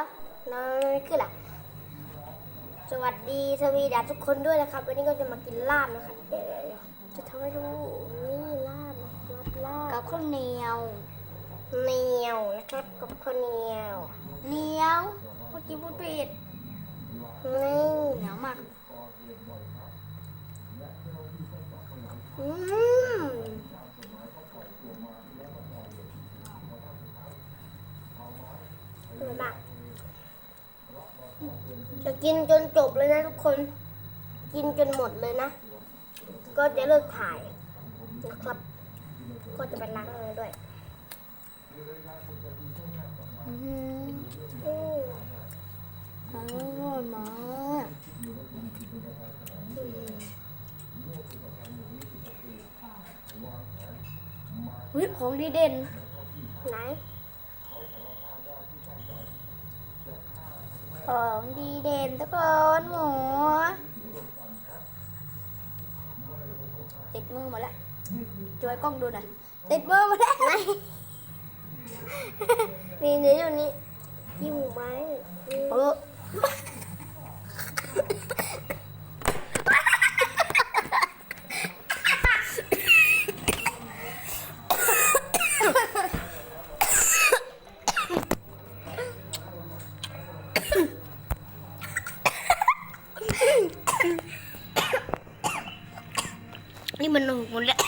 อะนอนไม่ขึ้นละสวัสดีสวีดัสทุกคนด้วยนะครับ วันนี้ก็จะมากินลาบนะครับเดี๋ยวๆจะทำให้ดูนี่ลาบนะครับลากับบข้าวเหนียวเหนียวนะครับกับข้าวเหนียวเหนียวเมื่อกี้พูดผิดนี่เหนียวมากอืมอร่อยมาก จะกินจนจบเลยนะทุกคน กินจนหมดเลยนะ ก็จะเลิกถ่ายนะครับ ก็จะไปล้างมือด้วยอื้อหืออืมอร่อยมากวิของดีเด่นไหน ของดีเด่นตะกอนหมูติดมือหมดแล้วช่วยกล้องดูหน่อยติดมือหมดแล้วนี่นี่อยู่นี่ยิ้มไว้นี่เออ นี่มันหนุ่มหมดแล้ว